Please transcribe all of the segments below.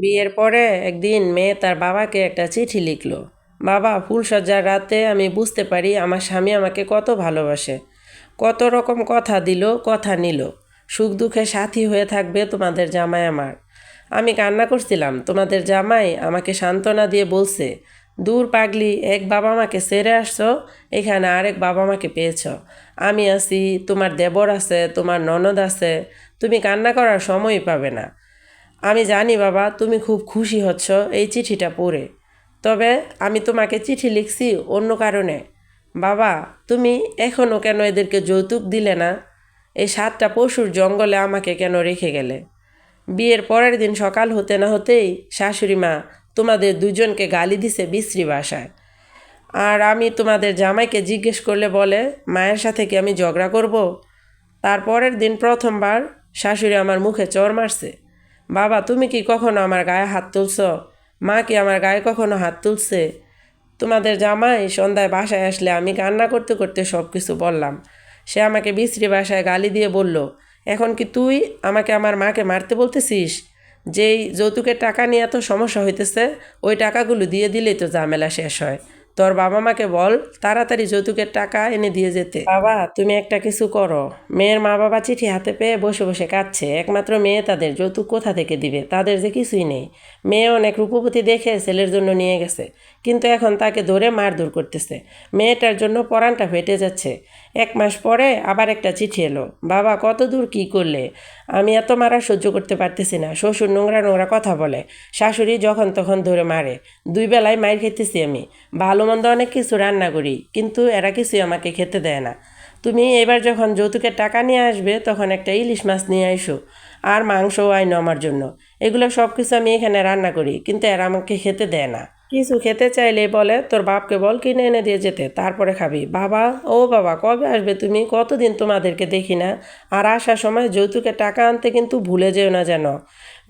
বিয়ের পরে একদিন মেয়ে তার বাবাকে একটা চিঠি লিখলো। বাবা ফুলসজ্জার রাতে আমি বুঝতে পারি আমার স্বামী আমাকে কত ভালোবাসে। কত রকম কথা দিল, কথা নিল। সুখ দুঃখে সাথী হয়ে থাকবে তোমাদের জামাই আমার। আমি কান্না করছিলাম, তোমাদের জামাই আমাকে সান্ত্বনা দিয়ে বলছে, দূর পাগলি, এক বাবা মাকে সেরে আসছো, এখানে আরেক বাবা মাকে পেয়েছ। আমি আছি, তোমার দেবর আছে, তোমার ননদ আছে। তুমি কান্না করার সময়ই পাবে না। আমি জানি বাবা, তুমি খুব খুশি হচ্ছ এই চিঠিটা পড়ে। তবে আমি তোমাকে চিঠি লিখছি অন্য কারণে। বাবা, তুমি এখনও কেন এদেরকে যৌতুক দিলে না? এই সাতটা পশুর জঙ্গলে আমাকে কেন রেখে গেলে? বিয়ের পরের দিন সকাল হতে না হতেই শাশুড়ি মা তোমাদের দুজনকে গালি দিছে বিশ্রী বাসায়। আর আমি তোমাদের জামাইকে জিজ্ঞেস করলে বলে, মায়ের সাথে কি আমি ঝগড়া করব? তারপরের দিন প্রথমবার শাশুড়ি আমার মুখে চর মারছে। বাবা, তুমি কি কখনো আমার গায়ে হাত তুলছ? মা কি আমার গায়ে কখনো হাত তুলছে? তোমাদের জামাই সন্ধ্যায় বাসায় আসলে আমি কান্না করতে করতে সব কিছু বললাম। সে আমাকে বিশ্রী বাসায় গালি দিয়ে বলল, এখন কি তুই আমাকে আমার মাকে মারতে বলতেছিস? যেই যৌতুকের টাকা নিয়ে এত সমস্যা হইতেছে, ওই টাকাগুলো দিয়ে দিলেই তো ঝামেলা শেষ হয়। তোর বাবা মাকে বল, তাড়াতাড়ি যৌতুকের টাকা এনে দিয়ে যেতে। বাবা, তুমি একটা কিছু করো। মেয়ের মা বাবা চিঠি হাতে পেয়ে বসে বসে কাঁদছে। একমাত্র মেয়ে তাদের যৌতুক কোথা থেকে দিবে? তাদের যে কিছুই নেই। মেয়ে অনেক রূপবতী দেখে ছেলের জন্য নিয়ে গেছে, কিন্তু এখন তাকে ধরে মারধর করতেছে। মেয়েটার জন্য পরানটা ফেটে যাচ্ছে। এক মাস পরে আবার একটা চিঠি এলো। বাবা, কত দূর কী করলে? আমি এত মারা সহ্য করতে পারতেছি না। শ্বশুর নোংরা নোংরা কথা বলে। শাশুড়ি যখন তখন ধরে মারে। দুই বেলায় মার খেতেছি আমি। ভালো মন্দ অনেক কিছু রান্না করি, কিন্তু এরা কিছুই আমাকে খেতে দেয় না। তুমি এবার যখন যৌতুকের টাকা নিয়ে আসবে, তখন একটা ইলিশ মাছ নিয়ে আইসো, আর মাংসও আইনো আমার জন্য। এগুলো সব কিছু আমি এখানে রান্না করি, কিন্তু এরা আমাকে খেতে দেয় না। কিছু খেতে চাইলে বলে, তোর বাপকে বল কিনে এনে দিয়ে যেতে, তারপরে খাবি। বাবা, ও বাবা, কবে আসবে তুমি? কতদিন তোমাদেরকে দেখি না? আর আসার সময় যৌতুকের টাকা আনতে কিন্তু ভুলে যেও না যেন।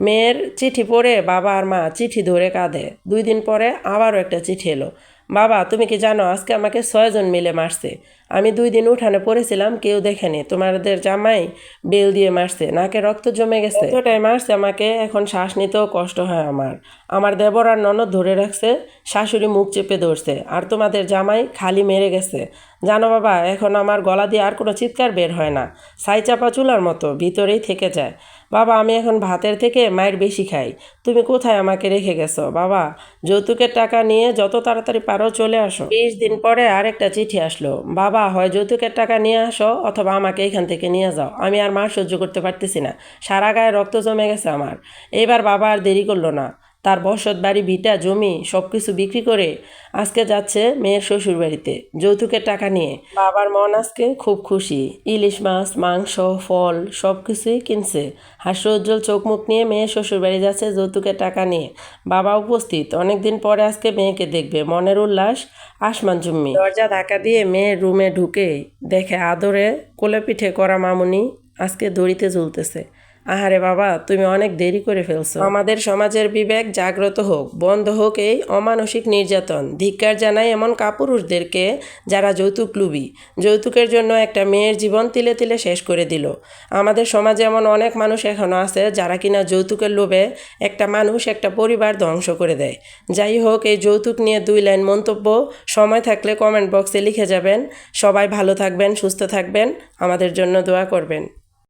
মেয়ের চিঠি পড়ে বাবা আর মা চিঠি ধরে কাঁদে। দুই দিন পরে আবারও একটা চিঠি এলো বাবা, তুমি কি জানো, আজকে আমাকে ছয়জন মিলে মারছে। আমি দুই দিন উঠানে পড়েছিলাম, কেউ দেখেনি। তোমাদের জামাই বেল দিয়ে মারছে, নাকে রক্ত জমে গেছে। এতটাই মারছে আমাকে, এখন শ্বাস নিতেও কষ্ট হয় আমার। আমার দেবর আর ননদ ধরে রাখছে, শাশুড়ি মুখ চেপে ধরছে, আর তোমাদের জামাই খালি মেরে গেছে। জানো বাবা, এখন আমার গলা দিয়ে আর কোনো চিৎকার বের হয় না। ছাই চাপা চুলার মতো, ভিতরেই থেকে যায়। বাবা, আমি এখন ভাতের থেকে মায়ের বেশি খাই। তুমি কোথায় আমাকে রেখে গেছো? বাবা, যৌতুকের টাকা নিয়ে যত তাড়াতাড়ি পারো চলে আসো। বিশ দিন পরে আরেকটা চিঠি আসলো। বাবা, হয় যৌতুকের টাকা নিয়ে আসো অথবা আমাকে এখান থেকে নিয়ে যাও। আমি আর মার সহ্য করতে পারতেছি না। সারা গায়ে রক্ত জমে গেছে আমার। এবার বাবা আর দেরি করল না। তার বসত বাড়ি, ভিটা, জমি সব কিছু বিক্রি করে আজকে যাচ্ছে মেয়ের শ্বশুর বাড়িতে যৌতুকের টাকা নিয়ে। বাবার মন আজকে খুব খুশি। ইলিশ মাছ, মাংস, ফল সব কিছুই কিনছে। হাস্য উজ্জ্বল চোখ মুখ নিয়ে মেয়ের শ্বশুর বাড়ি যাচ্ছে যৌতুকের টাকা নিয়ে। বাবা উপস্থিত। অনেকদিন পরে আজকে মেয়েকে দেখবে। মনের উল্লাস, আসমান জুম্মি। দরজা ধাক্কা দিয়ে মেয়ের রুমে ঢুকে দেখে আদরে কোলে পিঠে করা মামুনি আজকে দড়িতে ঝুলতেছে। আহারে বাবা, তুমি অনেক দেরি করে ফেলছো। আমাদের সমাজের বিবেক জাগ্রত হোক, বন্ধ হোক এই অমানসিক নির্যাতন। ধিক্কার জানাই এমন কাপুরুষদেরকে যারা যৌতুক লুবি। যৌতুকের জন্য একটা মেয়ের জীবন তিলে তিলে শেষ করে দিল। আমাদের সমাজে এমন অনেক মানুষ এখনও আছে যারা কিনা যৌতুকের লোভে একটা মানুষ, একটা পরিবার ধ্বংস করে দেয়। যাই হোক, এই যৌতুক নিয়ে দুই লাইন মন্তব্য। সময় থাকলে কমেন্ট বক্সে লিখে যাবেন। সবাই ভালো থাকবেন, সুস্থ থাকবেন। আমাদের জন্য দোয়া করবেন।